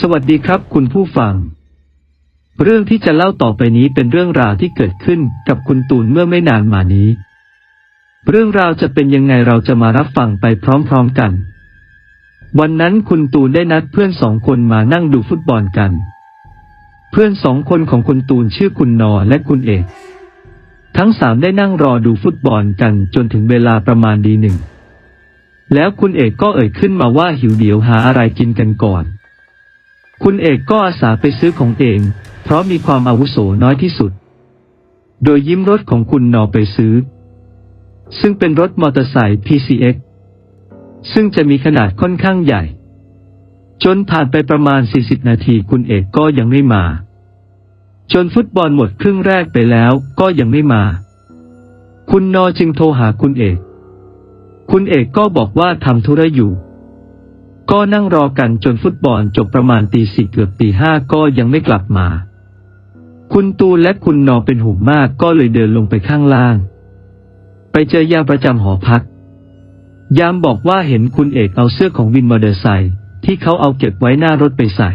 สวัสดีครับคุณผู้ฟัง เรื่องที่จะเล่าต่อไปนี้เป็นเรื่องราวที่เกิดขึ้นกับคุณตูนเมื่อไม่นานมานี้ เรื่องราวจะเป็นยังไงเราจะมารับฟังไปพร้อมๆกัน วันนั้นคุณตูนได้นัดเพื่อนสองคนมานั่งดูฟุตบอลกัน เพื่อนสองคนของคุณตูนชื่อคุณนอและคุณเอก ทั้งสามได้นั่งรอดูฟุตบอลกันจนถึงเวลาประมาณดีหนึ่ง แล้วคุณเอกก็เอ่ยขึ้นมาว่าหิวเดี๋ยวหาอะไรกินกันก่อน คุณเอกก็อาสาไปซื้อของเอง เพราะมีความอาวุโสน้อยที่สุด โดยยิ้มรถของคุณนอไปซื้อ ซึ่งเป็นรถมอเตอร์ไซค์ PCX ซึ่งจะมีขนาดค่อนข้างใหญ่ จนผ่านไปประมาณ 40 นาทีคุณเอกก็ยังไม่มา จนฟุตบอลหมดครึ่งแรกไปแล้วก็ยังไม่มา คุณนอจึงโทรหาคุณเอก คุณเอกก็บอกว่าทำธุระอยู่ ก็นั่งรอกันจนฟุตบอลจบประมาณตีสี่เกือบตีห้าก็ยังไม่กลับมา คุณตูนและคุณนอเป็นห่วงมากก็เลยเดินลงไปข้างล่าง ไปเจอยามประจำหอพัก ยามบอกว่าเห็นคุณเอกเอาเสื้อของวินมอเตอร์ไซค์ที่เขาเอาเก็บไว้หน้ารถไปใส่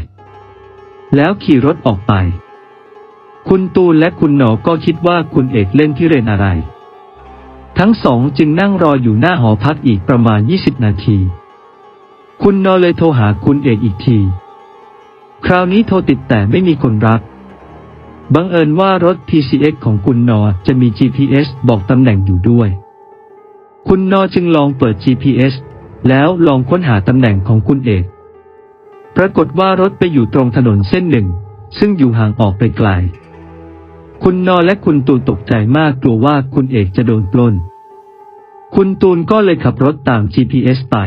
แล้วขี่รถออกไป คุณตูนและคุณหนอก็คิดว่าคุณเอกเล่นที่เรนอะไร ทั้งสองจึงนั่งรออยู่หน้าหอพักอีกประมาณ 20 นาที คุณนอเลยโทรหาคุณเอกอีกที คราวนี้โทรติดแต่ไม่มีคนรับ บังเอิญว่ารถ PCX ของคุณนอจะมี GPS บอกตำแหน่งอยู่ด้วย คุณนอจึงลองเปิด GPS แล้วลองค้นหาตำแหน่งของคุณเอก ปรากฏว่ารถไปอยู่ตรงถนนเส้นหนึ่ง ซึ่งอยู่ห่างออกไปไกล คุณนอและคุณตูนตกใจมากกลัวว่าคุณเอกจะโดนปล้น คุณตูนก็เลยขับรถตาม GPS ไป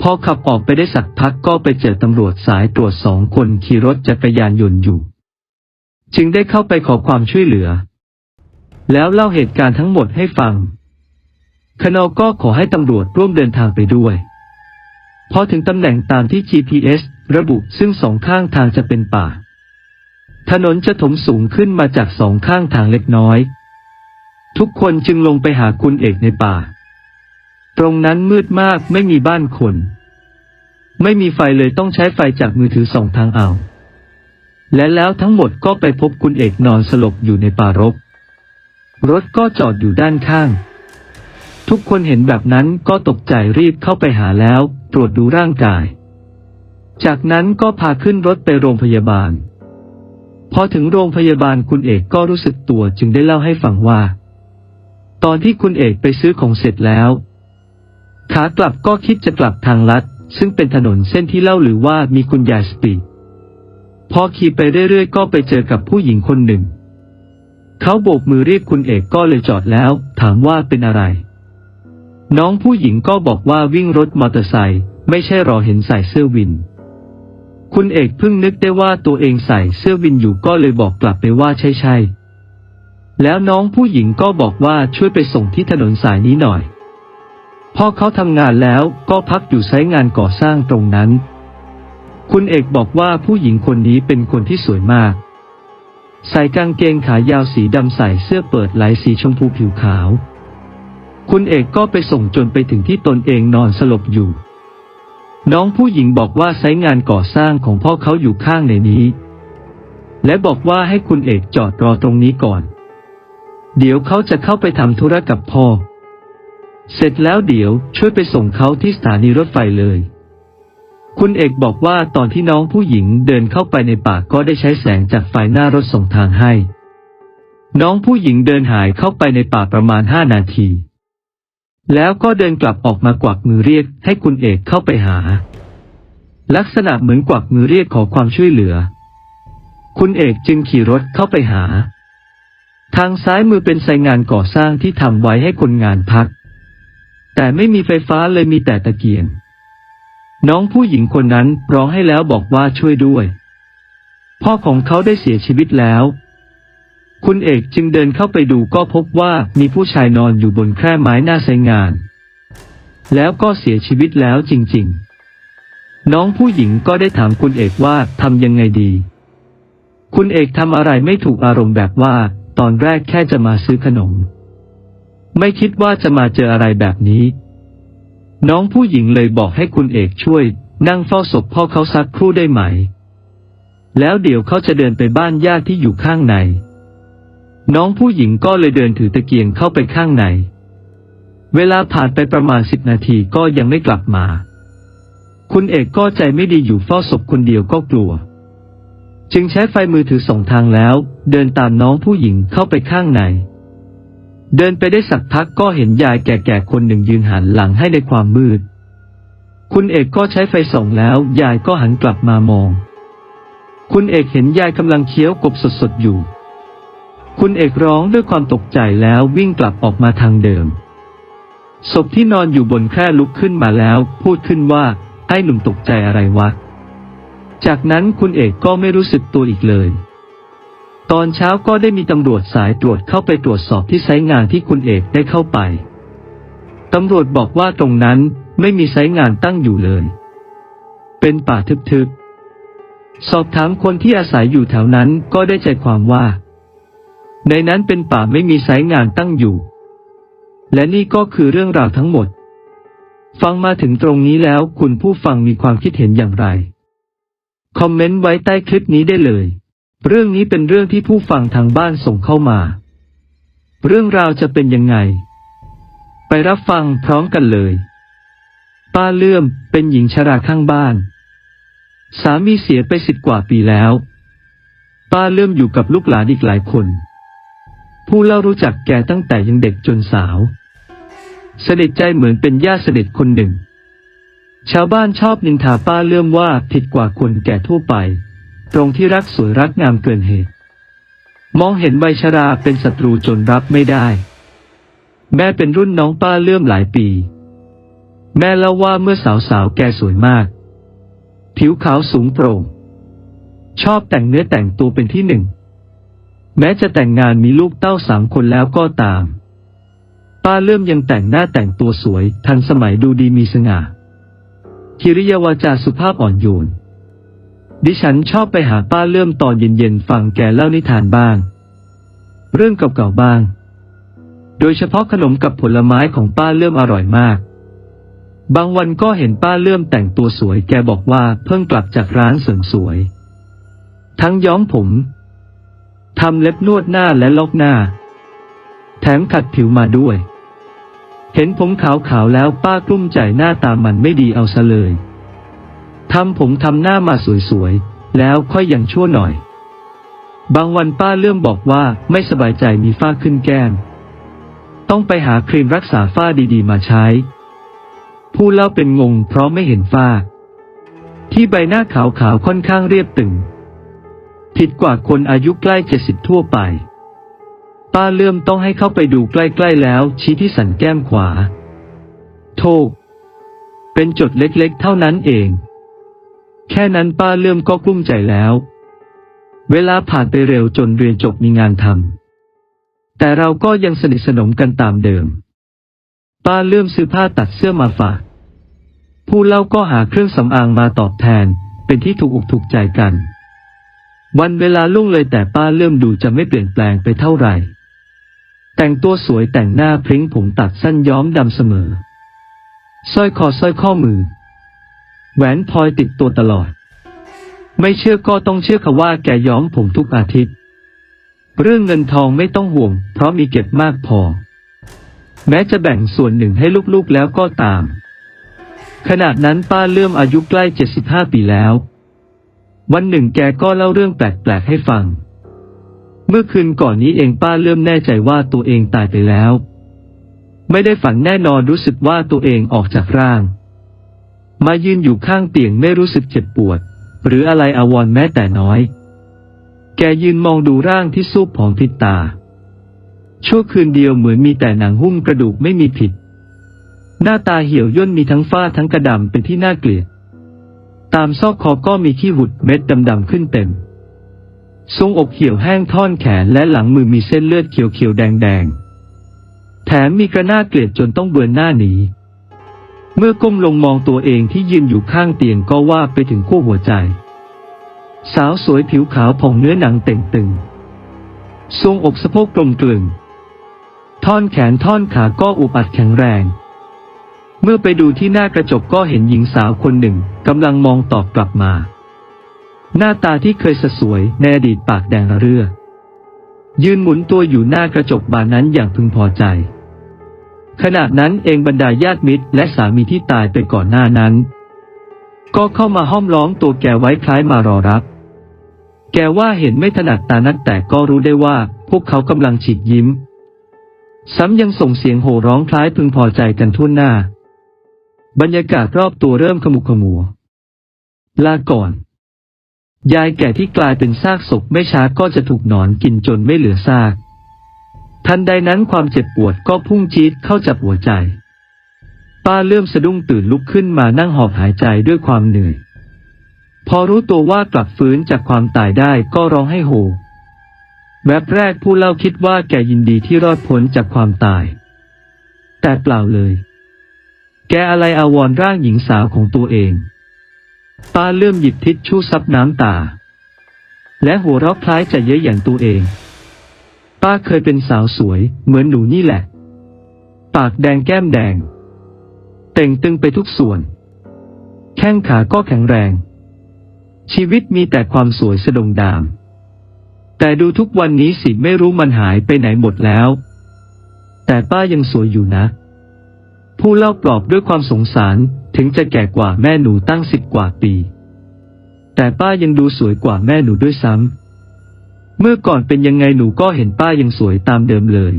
พอขับออกไปได้สักพักก็ไปเจอตำรวจสายตรวจสองคนขี่รถจักรยานยนต์อยู่ จึงได้เข้าไปขอความช่วยเหลือ แล้วเล่าเหตุการณ์ทั้งหมดให้ฟัง คณอก็ขอให้ตำรวจร่วมเดินทางไปด้วย พอถึงตำแหน่งตามที่ GPS ระบุซึ่งสองข้างทางจะเป็นป่า ถนนจะถมสูงขึ้นมาจากสองข้างทางเล็กน้อย ทุกคนจึงลงไปหาคุณเอกในป่า ตรงนั้นมืดมากไม่มีบ้านคน ไม่มีไฟเลยต้องใช้ไฟจากมือถือส่องทางเอา และแล้วทั้งหมดก็ไปพบคุณเอกนอนสลบอยู่ในป่ารก รถก็จอดอยู่ด้านข้าง ทุกคนเห็นแบบนั้นก็ตกใจรีบเข้าไปหาแล้ว ตรวจดูร่างกาย จากนั้นก็พาขึ้นรถไปโรงพยาบาล พอถึงโรงพยาบาลคุณเอกก็รู้สึกตัวจึงได้เล่าให้ฟังว่า ตอนที่คุณเอกไปซื้อของเสร็จแล้ว ขากลับก็คิดจะกลับทางลัด ซึ่งเป็นถนนเส้นที่เล่าหรือว่ามีคุณยายสปีดพอขี่ไปเรื่อยๆ ก็ไปเจอกับผู้หญิงคนหนึ่ง เขาโบกมือเรียกคุณเอกก็เลยจอดแล้ว ถามว่าเป็นอะไร น้องผู้หญิงก็บอกว่าวิ่งรถมอเตอร์ไซค์ไม่ใช่รอเห็นใส่เสื้อวิน คุณเอกเพิ่งนึกได้ว่าตัวเองใส่เสื้อวินอยู่ก็เลยบอกกลับไปว่าใช่ใช่ๆแล้วน้องผู้หญิงก็บอกว่าช่วยไปส่งที่ถนนสายนี้หน่อย พอเขาทำงานแล้วก็พักอยู่ไซต์งานก่อสร้างตรงนั้น คุณเอกบอกว่าผู้หญิงคนนี้เป็นคนที่สวยมาก ใส่กางเกงขายาวสีดำใส่เสื้อเปิดลายสีชมพูผิวขาว คุณเอกก็ไปส่งจนไปถึงที่ตนเองนอนสลบอยู่ น้องผู้หญิงบอกว่าไซต์งานก่อสร้างของพ่อเขาอยู่ข้างในนี้ และบอกว่าให้คุณเอกจอดรอตรงนี้ก่อน เดี๋ยวเขาจะเข้าไปทำธุระกับพ่อ เสร็จแล้วเดี๋ยวช่วยไปส่งเขาที่สถานีรถไฟเลย คุณเอกบอกว่าตอนที่น้องผู้หญิงเดินเข้าไปในป่าก็ได้ใช้แสงจากไฟหน้ารถส่งทางให้ น้องผู้หญิงเดินหายเข้าไปในป่าประมาณห้านาที แล้วก็เดินกลับออกมากวักมือเรียกให้คุณเอกเข้าไปหา ลักษณะเหมือนกวักมือเรียกขอความช่วยเหลือ คุณเอกจึงขี่รถเข้าไปหา ทางซ้ายมือเป็นไซงานก่อสร้างที่ทำไว้ให้คนงานพัก แต่ไม่มีไฟฟ้าเลยมีแต่ตะเกียง น้องผู้หญิงคนนั้นร้องให้แล้วบอกว่าช่วยด้วย พ่อของเขาได้เสียชีวิตแล้ว คุณเอกจึงเดินเข้าไปดูก็พบว่ามีผู้ชายนอนอยู่บนแคร่ไม้หน้าไซงาน แล้วก็เสียชีวิตแล้วจริง ๆ น้องผู้หญิงก็ได้ถามคุณเอกว่าทำยังไงดี คุณเอกทำอะไรไม่ถูกอารมณ์แบบว่า ตอนแรกแค่จะมาซื้อขนม ไม่คิดว่าจะมาเจออะไรแบบนี้ น้องผู้หญิงเลยบอกให้คุณเอกช่วย นั่งเฝ้าศพพ่อเขาสักครู่ได้ไหม แล้วเดี๋ยวเขาจะเดินไปบ้านญาติที่อยู่ข้างใน น้องผู้หญิงก็เลยเดินถือตะเกียงเข้าไปข้างใน เวลาผ่านไปประมาณสิบนาทีก็ยังไม่กลับมา คุณเอกก็ใจไม่ดีอยู่เฝ้าศพคนเดียวก็กลัว จึงใช้ไฟมือถือส่องทางแล้ว เดินตามน้องผู้หญิงเข้าไปข้างใน เดินไปได้สักพักก็เห็นยายแก่ๆคนหนึ่งยืนหันหลังให้ในความมืด คุณเอกก็ใช้ไฟส่องแล้ว ยายก็หันกลับมามอง คุณเอกเห็นยายกำลังเคี้ยวกบสดๆอยู่ คุณเอกร้องด้วยความตกใจแล้ววิ่งกลับออกมาทางเดิม ศพที่นอนอยู่บนแคร่ลุกขึ้นมาแล้ว พูดขึ้นว่า ไอ้หนุ่มตกใจอะไรวะ จากนั้นคุณเอกก็ไม่รู้สึกตัวอีกเลย ตอนเช้าก็ได้มีตำรวจสายตรวจเข้าไปตรวจสอบที่ไซต์งานที่คุณเอกได้เข้าไป ตำรวจบอกว่าตรงนั้นไม่มีไซต์งานตั้งอยู่เลย เป็นป่าทึบๆ สอบถามคนที่อาศัยอยู่แถวนั้นก็ได้ใจความว่า ในนั้นเป็นป่าไม่มีไซต์งานตั้งอยู่ และนี่ก็คือเรื่องราวทั้งหมด ฟังมาถึงตรงนี้แล้วคุณผู้ฟังมีความคิดเห็นอย่างไร คอมเมนต์ไว้ใต้คลิปนี้ได้เลย เรื่องนี้เป็นเรื่องที่ผู้ฟังทางบ้านส่งเข้ามา เรื่องราวจะเป็นยังไง ไปรับฟังพร้อมกันเลย ป้าเลื่อมเป็นหญิงชราข้างบ้าน สามีเสียไปสิบกว่าปีแล้ว ป้าเลื่อมอยู่กับลูกหลานอีกหลายคน ผู้เล่ารู้จักแกตั้งแต่ยังเด็กจนสาวสนิทใจเหมือนเป็นญาติสนิทคนหนึ่ง ชาวบ้านชอบนินทาป้าเลื่อมว่าผิดกว่าคนแก่ทั่วไป ตรงที่รักสวยรักงามเกินเหตุ มองเห็นใบชราเป็นศัตรูจนรับไม่ได้ แม่เป็นรุ่นน้องป้าเลื่อมหลายปี แม่เล่าว่าเมื่อสาวๆแกสวยมาก ผิวขาวสูงโปร่ง ชอบแต่งเนื้อแต่งตัวเป็นที่หนึ่ง แม้จะแต่งงานมีลูกเต้าสามคนแล้วก็ตาม ป้าเลื่อมยังแต่งหน้าแต่งตัวสวย ทันสมัยดูดีมีสง่ากิริยาวาจาสุภาพอ่อนโยน ดิฉันชอบไปหาป้าเลื่อมตอนเย็นๆฟังแกเล่านิทานบ้าง เรื่องเก่าๆบ้าง โดยเฉพาะขนมกับผลไม้ของป้าเลื่อมอร่อยมาก บางวันก็เห็นป้าเลื่อมแต่งตัวสวยแกบอกว่าเพิ่งกลับจากร้านเสริมสวย ทั้งย้อมผมทำเล็บนวดหน้าและลอกหน้า แถมขัดผิวมาด้วย เห็นผมขาวๆแล้วป้ากลุ้มใจหน้าตามันไม่ดีเอาซะเลย ทำผมทำหน้ามาสวยๆ แล้วค่อยยังชั่วหน่อย บางวันป้าเลื่อมบอกว่าไม่สบายใจมีฝ้าขึ้นแก้ม ต้องไปหาครีมรักษาฝ้าดีๆ มาใช้ ผู้เล่าเป็นงงเพราะไม่เห็นฝ้า ที่ใบหน้าขาวๆค่อนข้างเรียบตึง ผิดกว่าคนอายุใกล้เจ็ดสิบทั่วไป ป้าเลื่อมต้องให้เข้าไปดูใกล้ๆแล้ว ชี้ที่สันแก้มขวา โทษเป็นจดเล็กๆ เท่านั้นเอง แค่นั้นป้าเลื่อมก็กลุ้มใจแล้ว เวลาผ่านไปเร็วจนเรียนจบมีงานทำแต่เราก็ยังสนิทสนมกันตามเดิม ป้าเลื่อมซื้อผ้าตัดเสื้อมาฝากผู้เล่าก็หาเครื่องสำอางมาตอบแทน เป็นที่ถูกอกถูกใจกัน วันเวลาล่วงเลยแต่ป้าเลื่อมดูจะไม่เปลี่ยนแปลงไปเท่าไหร่ แต่งตัวสวยแต่งหน้าพริ้งผมตัดสั้นย้อมดำเสมอสร้อยคอสร้อยข้อมือ แหวนพลอยติดตัวตลอด ไม่เชื่อก็ต้องเชื่อค่ะว่าแกย้อมผมทุกอาทิตย์ เรื่องเงินทองไม่ต้องห่วง เพราะมีเก็บมากพอ แม้จะแบ่งส่วนหนึ่งให้ลูกๆแล้วก็ตาม ขนาดนั้นป้าเลื่อมอายุใกล้เจ็ดสิบห้าปีแล้ว วันหนึ่งแกก็เล่าเรื่องแปลกๆให้ฟัง เมื่อคืนก่อนนี้เองป้าเลื่อมแน่ใจว่าตัวเองตายไปแล้ว ไม่ได้ฝันแน่นอนรู้สึกว่าตัวเองออกจากร่าง มายืนอยู่ข้างเตียงไม่รู้สึกเจ็บปวด หรืออะไรอาวรแม้แต่น้อย แกยืนมองดูร่างที่ซูบผอมพิดตา ชั่วคืนเดียวเหมือนมีแต่หนังหุ้มกระดูกไม่มีผิด หน้าตาเหี่ยวย่นมีทั้งฝ้าทั้งกระดำเป็นที่น่าเกลียด ตามซอกคอก็มีขี้หุดเม็ดดำๆขึ้นเต็ม ทรงอกเหี่ยวแห้งท่อนแขนและหลังมือมีเส้นเลือดเขียวๆแดงๆ แถมมีกระหน้าเกลียดจนต้องเบือนหน้าหนี เมื่อก้มลงมองตัวเองที่ยืนอยู่ข้างเตียงก็ว่าไปถึงขั้วหัวใจ สาวสวยผิวขาวผ่องเนื้อหนังเต่งตึง ทรงอกสะโพกกลมกลึง ท่อนแขนท่อนขาก็อุบัตแข็งแรง เมื่อไปดูที่หน้ากระจกก็เห็นหญิงสาวคนหนึ่งกำลังมองตอบกลับมา หน้าตาที่เคยสสวยในอดีตปากแดงระเรื่อ ยืนหมุนตัวอยู่หน้ากระจกบานนั้นอย่างพึงพอใจ ขณะนั้นเองบรรดาญาติมิตรและสามีที่ตายไปก่อนหน้านั้น ก็เข้ามาห้อมล้อมตัวแกไว้คล้ายมารอรับ แกว่าเห็นไม่ถนัดตานักแต่ก็รู้ได้ว่าพวกเขากำลังฉีกยิ้ม ซ้ำยังส่งเสียงโห่ร้องคล้ายพึงพอใจกันทั่วหน้า บรรยากาศรอบตัวเริ่มขมุกขมัว ลาก่อน ยายแก่ที่กลายเป็นซากศพไม่ช้าก็จะถูกหนอนกินจนไม่เหลือซาก ทันใดนั้นความเจ็บปวดก็พุ่งจี๊ดเข้าจับหัวใจ ป้าเริ่มสะดุ้งตื่นลุกขึ้นมานั่งหอบหายใจด้วยความเหนื่อย พอรู้ตัวว่ากลับฟื้นจากความตายได้ก็ร้องให้โห แวบแรกผู้เล่าคิดว่าแกยินดีที่รอดพ้นจากความตาย แต่เปล่าเลย แกอะไรอาวรร่างหญิงสาวของตัวเอง ป้าเริ่มหยิบทิชชู่ซับน้ำตา และหัวเราะคล้ายจะเย้ยหยันตัวเอง ป้าเคยเป็นสาวสวยเหมือนหนูนี่แหละ ปากแดงแก้มแดง เต่งตึงไปทุกส่วน แข้งขาก็แข็งแรง ชีวิตมีแต่ความสวยสะดงดาม แต่ดูทุกวันนี้สิไม่รู้มันหายไปไหนหมดแล้ว แต่ป้ายังสวยอยู่นะ ผู้เล่าปลอบด้วยความสงสารถึงจะแก่กว่าแม่หนูตั้งสิบกว่าปี แต่ป้ายังดูสวยกว่าแม่หนูด้วยซ้ำ เมื่อก่อนเป็นยังไงหนูก็เห็นป้ายังสวยตามเดิมเลย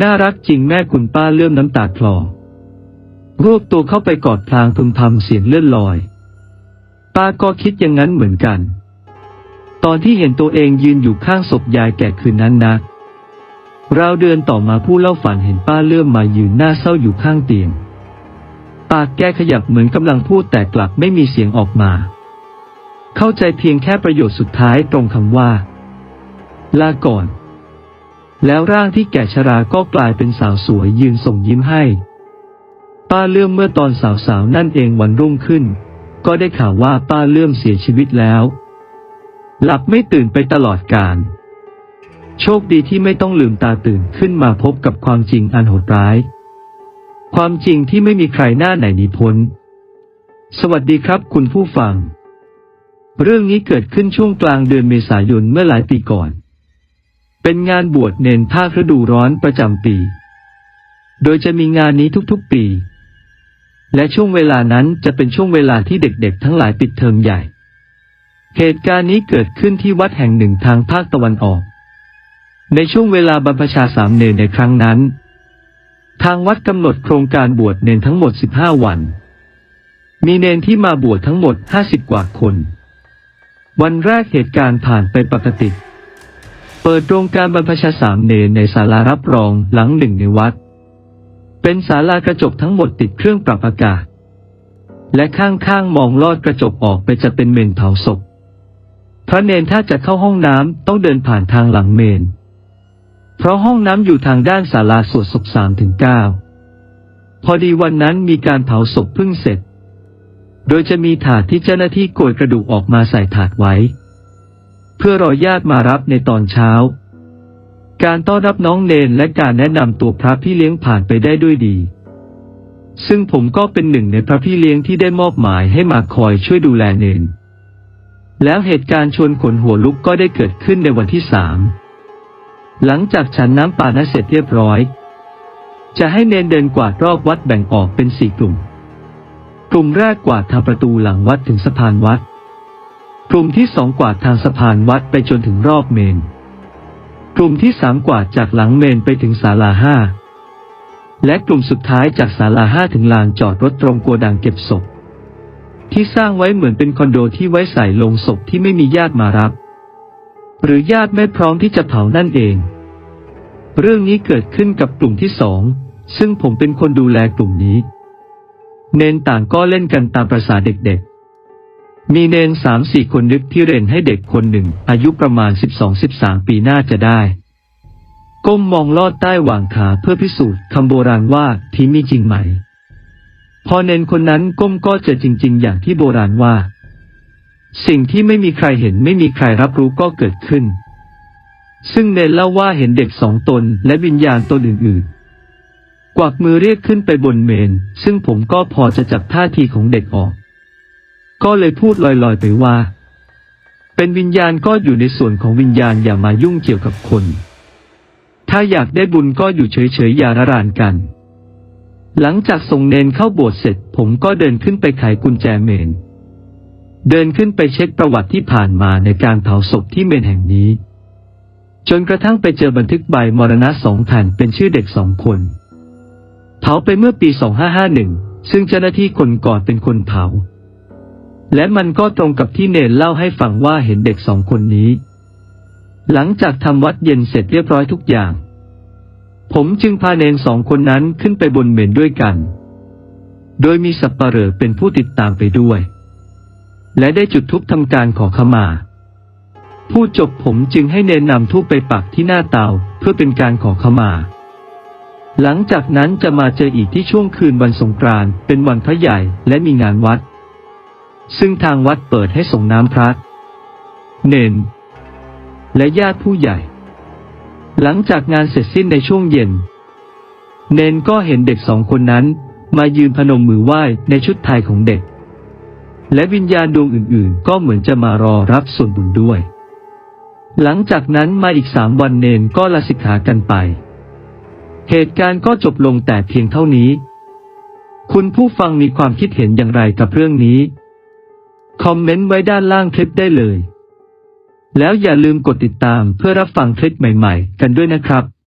น่ารักจริงแม่คุณป้าเลื่อมน้ำตาคลอ รวบตัวเข้าไปกอดพลางพึมพำเสียงเลื่อนลอย ป้าก็คิดอย่างนั้นเหมือนกัน ตอนที่เห็นตัวเองยืนอยู่ข้างศพยายแก่คืนนั้นนะเราวเดือนต่อมาผู้เล่าฝันเห็นป้าเลื่อมมายืนหน้าเศร้าอยู่ข้างเตียง ปากแกขยับเหมือนกำลังพูดแต่กลับไม่มีเสียงออกมา เข้าใจเพียงแค่ประโยชน์สุดท้ายตรงคำว่า ลาก่อน แล้วร่างที่แก่ชราก็กลายเป็นสาวสวยยืนส่งยิ้มให้ ป้าเลื่อมเมื่อตอนสาวๆนั่นเองวันรุ่งขึ้น ก็ได้ข่าวว่าป้าเลื่อมเสียชีวิตแล้ว หลับไม่ตื่นไปตลอดกาลโชคดีที่ไม่ต้องลืมตาตื่นขึ้นมาพบกับความจริงอันโหดร้าย ความจริงที่ไม่มีใครหน้าไหนหนีพ้น สวัสดีครับคุณผู้ฟัง เรื่องนี้เกิดขึ้นช่วงกลางเดือนเมษายนเมื่อหลายปีก่อน เป็นงานบวชเนนภาคฤดูร้อนประจำปี โดยจะมีงานนี้ทุกๆปี และช่วงเวลานั้นจะเป็นช่วงเวลาที่เด็กๆ ทั้งหลายปิดเทอมใหญ่ เหตุการณ์นี้เกิดขึ้นที่วัดแห่งหนึ่งทางภาคตะวันออก ในช่วงเวลาบรรพชาสามเนนในครั้งนั้น ทางวัดกำหนดโครงการบวชเนนทั้งหมด 15 วัน มีเนนที่มาบวชทั้งหมด 50 กว่าคน วันแรกเหตุการณ์ผ่านไปปกติ เปิดโรงการบรรพชาสามเนในศาลารับรองหลังหนึ่งในวัด เป็นศาลากระจกทั้งหมดติดเครื่องปรับอากาศ และข้างๆมองลอดกระจกออกไปจะเป็นเมนเผาศพ พระเนนถ้าจะเข้าห้องน้ำต้องเดินผ่านทางหลังเมน เพราะห้องน้ำอยู่ทางด้านศาลาสวดศพสามถึงเก้าพอดีวันนั้นมีการเผาศพเพิ่งเสร็จ โดยจะมีถาดที่เจ้าหน้าที่โกยกระดูกออกมาใส่ถาดไว้ เพื่อรอญาติมารับในตอนเช้า การต้อนรับน้องเนนและการแนะนำตัวพระพี่เลี้ยงผ่านไปได้ด้วยดี ซึ่งผมก็เป็นหนึ่งในพระพี่เลี้ยงที่ได้มอบหมายให้มาคอยช่วยดูแลเนน แล้วเหตุการณ์ชวนขนหัวลุกก็ได้เกิดขึ้นในวันที่สามหลังจากฉันน้ำปานะเสร็จเรียบร้อย จะให้เนนเดินกวาดรอบวัดแบ่งออกเป็นสี่กลุ่ม กลุ่มแรกกวาดทางประตูหลังวัดถึงสะพานวัด กลุ่มที่สองกวาดทางสะพานวัดไปจนถึงรอบเมน กลุ่มที่สามกวาดจากหลังเมนไปถึงศาลาห้า และกลุ่มสุดท้ายจากศาลาห้าถึงลานจอดรถตรงโกดังเก็บศพ ที่สร้างไว้เหมือนเป็นคอนโดที่ไว้ใส่ลงศพที่ไม่มีญาติมารับ หรือญาติไม่พร้อมที่จะเผานั่นเอง เรื่องนี้เกิดขึ้นกับกลุ่มที่สอง ซึ่งผมเป็นคนดูแลกลุ่มนี้ เนนต่างก็เล่นกันตามประษาเด็กๆ มีเนนสามสี่คนนึกที่เรนให้เด็กคนหนึ่ง อายุประมาณสิบสองสิบสามปีน่าจะได้ ก้มมองลอดใต้หว่างขาเพื่อพิสูจน์คำโบราณว่าที่มีจริงไหม พอเนนคนนั้นก้มก็จอจริง ๆ อย่างที่โบราณว่า สิ่งที่ไม่มีใครเห็นไม่มีใครรับรู้ก็เกิดขึ้น ซึ่งเนนเล่าว่าเห็นเด็กสองตนและวิญญาณตนอื่นๆ กวักมือเรียกขึ้นไปบนเมน ซึ่งผมก็พอจะจับท่าทีของเด็กออก ก็เลยพูดลอยๆไปว่า เป็นวิญญาณก็อยู่ในส่วนของวิญญาณอย่ามายุ่งเกี่ยวกับคน ถ้าอยากได้บุญก็อยู่เฉยๆอย่าระรานกัน หลังจากส่งเนนเข้าโบสถ์เสร็จ ผมก็เดินขึ้นไปไขกุญแจเมน เดินขึ้นไปเช็คประวัติที่ผ่านมาในการเผาศพที่เมนแห่งนี้ จนกระทั่งไปเจอบันทึกใบมรณะสองแผ่นเป็นชื่อเด็กสองคนเผาไปเมื่อปี 2551 ซึ่งเจ้าหน้าที่คนก่อนเป็นคนเผา และมันก็ตรงกับที่เนนเล่าให้ฟังว่าเห็นเด็กสองคนนี้ หลังจากทำวัดเย็นเสร็จเรียบร้อยทุกอย่าง ผมจึงพาเนนสองคนนั้นขึ้นไปบนเมนด้วยกัน โดยมีสับปะเหร่อเป็นผู้ติดตามไปด้วย และได้จุดธูปทำการขอขมา พูดจบผมจึงให้เนนนำธูปไปปักที่หน้าเตาเพื่อเป็นการขอขมา หลังจากนั้นจะมาเจออีกที่ช่วงคืนวันสงกรานต์เป็นวันพระใหญ่และมีงานวัด ซึ่งทางวัดเปิดให้ส่งน้ำพระเนนและญาติผู้ใหญ่ หลังจากงานเสร็จสิ้นในช่วงเย็น เนนก็เห็นเด็กสองคนนั้นมายืนพนมมือไหว้ในชุดไทยของเด็ก และวิญญาณดวงอื่นๆ ก็เหมือนจะมารอรับส่วนบุญด้วย หลังจากนั้นมาอีกสามวันเนนก็ลาสิกขากันไป เหตุการณ์ก็จบลงแต่เพียงเท่านี้ คุณผู้ฟังมีความคิดเห็นอย่างไรกับเรื่องนี้ คอมเมนต์ไว้ด้านล่างคลิปได้เลย แล้วอย่าลืมกดติดตามเพื่อรับฟังคลิปใหม่ ๆ กันด้วยนะครับ